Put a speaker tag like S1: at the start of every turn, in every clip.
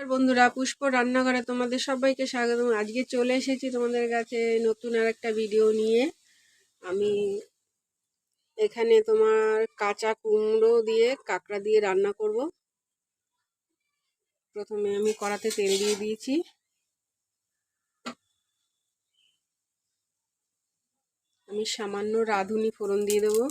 S1: আর বন্ধুরা, পুষ্প রান্নাঘরে তোমাদের সবাইকে স্বাগত আজকে চলে এসেছি তোমাদের কাছে নতুন আর একটা ভিডিও নিয়ে। আমি এখানে তোমার কাঁচা কুমড়ো দিয়ে কাঁকড়া দিয়ে রান্না করব। প্রথমে আমি কড়াতে তেল দিয়ে দিয়েছি। আমি সামান্য রাঁধুনি ফোড়ন দিয়ে দেবো।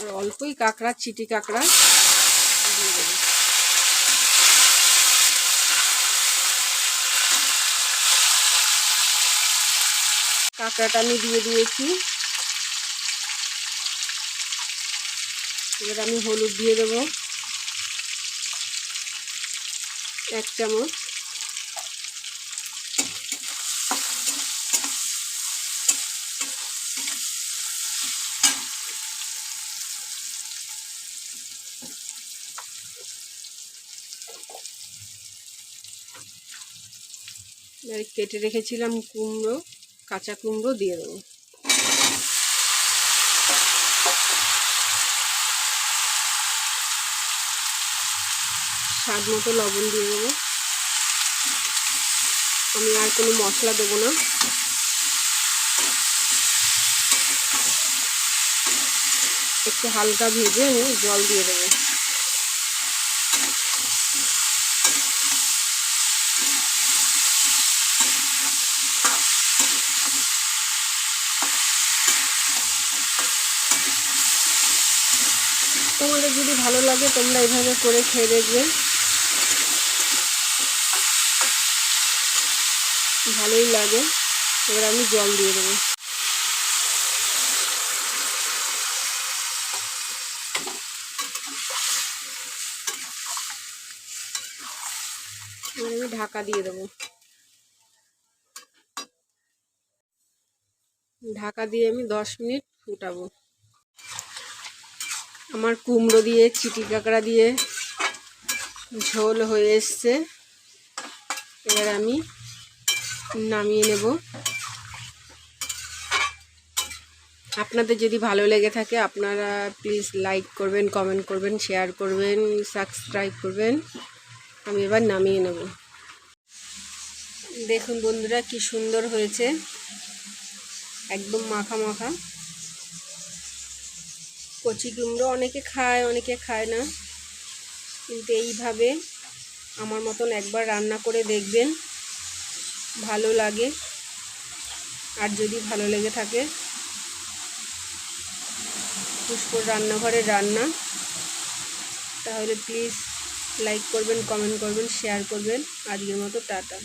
S1: আর অল্পই কাঁকড়া, চিটি কাঁকড়া দিয়ে দেবো। কাঁকড়াটা আমি দিয়ে দিয়েছি। এবার আমি হলুদ দিয়ে দেবো। এক চামচ। কেটে রেখেছিলাম কুমড়ো, কাঁচা কুমড়ো দিয়ে দেবো। স্বাদ মতো লবণ দিয়ে দেবো। আমি আর কোনো মশলা দেবো না। একটু হালকা ভেজে জল দিয়ে দেবো। তোমাদের যদি ভালো লাগে, তোমরা এইভাবে করে খেয়ে দেখবে। ভালোই লাগে। এবার আমি জল দিয়ে দেবো। আমি ঢাকা দিয়ে দেবো। ঢাকা দিয়ে আমি দশ মিনিট ফুটাবো। আমার কুমড়ো দিয়ে, চিটি কাঁকড়া দিয়ে ঝোল হয়ে এসছে। এবার আমি নামিয়ে নেব। আপনাদের যদি ভালো লেগে থাকে, আপনারা প্লিজ লাইক করবেন, কমেন্ট করবেন, শেয়ার করবেন, সাবস্ক্রাইব করবেন। আমি এবার নামিয়ে নেব। দেখুন বন্ধুরা, কি সুন্দর হয়েছে। একদম মাখা মাখা। কচি কুমড়ো অনেকে খায় অনেকে খায় না। কিন্তু এইভাবে আমার মতন একবার রান্না করে দেখবেন, ভালো লাগে। আর যদি ভালো লেগে থাকে পুষ্পর রান্নাঘরের রান্না, তাহলে প্লিজ লাইক করবেন কমেন্ট করবেন শেয়ার করবেন। আজকের মতো টাটা।